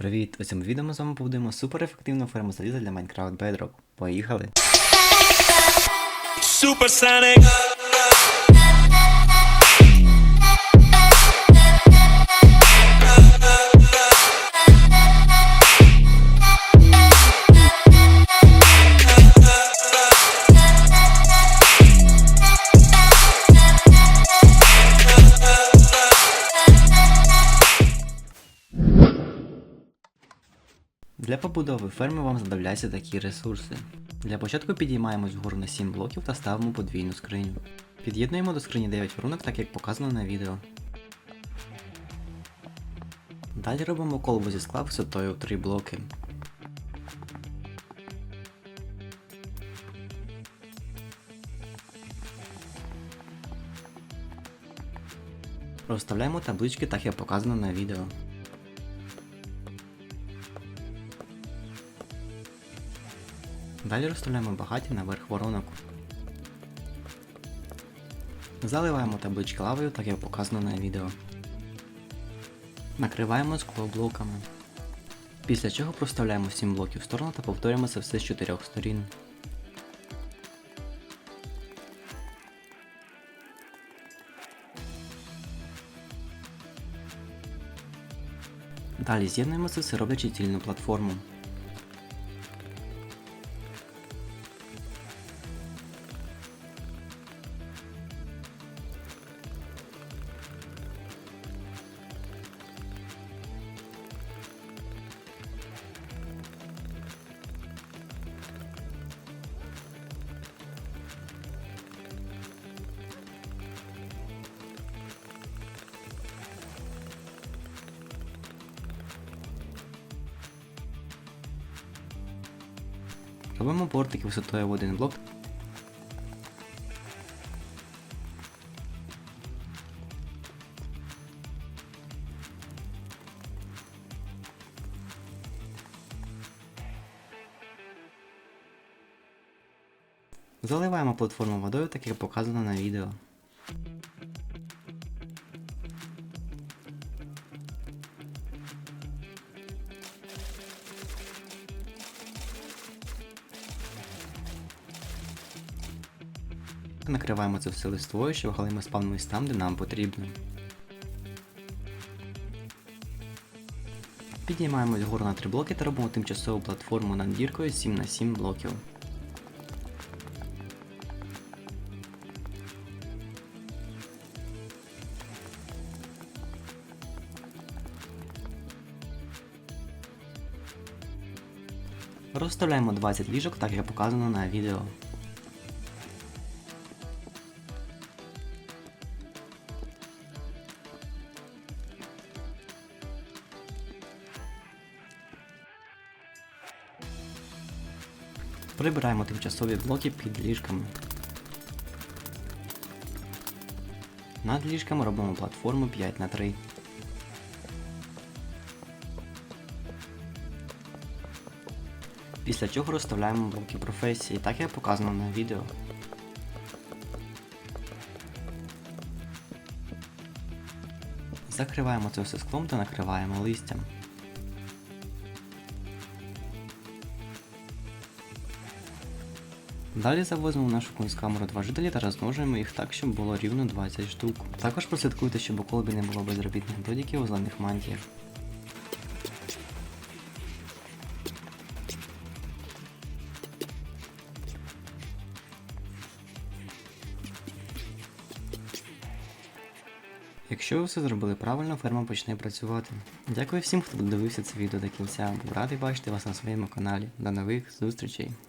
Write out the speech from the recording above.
Привіт! У цьому відео ми з вами побудуємо суперефективну ферму заліза для Minecraft Bedrock. Поїхали! Supersonic. Для побудови ферми вам знадобляться такі ресурси. Для початку підіймаємось вгору на 7 блоків та ставимо подвійну скриню. Під'єднуємо до скрині 9 рунок, так як показано на відео. Далі робимо колбу зі скла висотою в 3 блоки. Розставляємо таблички так як показано на відео. Далі розставляємо багаті наверх воронок. Заливаємо таблички лавою, так як показано на відео. Накриваємо скло блоками. Після чого проставляємо 7 блоків в сторону та повторюємо це все з 4 сторін. Далі з'єднуємо це все роблячи цільну платформу. Робимо бортики висотою в один блок. Заливаємо платформу водою, так як показано на відео. Накриваємо це все листвою, щоб галими спавнились там, де нам потрібно. Піднімаємось вгору на 3 блоки та робимо тимчасову платформу над діркою 7 на 7 блоків. Розставляємо 20 ліжок, так як показано на відео. Прибираємо тимчасові блоки під ліжками. Над ліжками робимо платформу 5 на 3 Після чого розставляємо блоки професії, так як показано на відео. Закриваємо це все склом та накриваємо листям. Далі завозимо в нашу кунсткамеру два жителі та розмножуємо їх так, щоб було рівно 20 штук. Також прослідкуйте, щоб у колбі не було безробітних додіків у зелених мантіях. Якщо ви все зробили правильно, ферма почне працювати. Дякую всім, хто додивився це відео до кінця. Був радий бачити вас на своєму каналі. До нових зустрічей!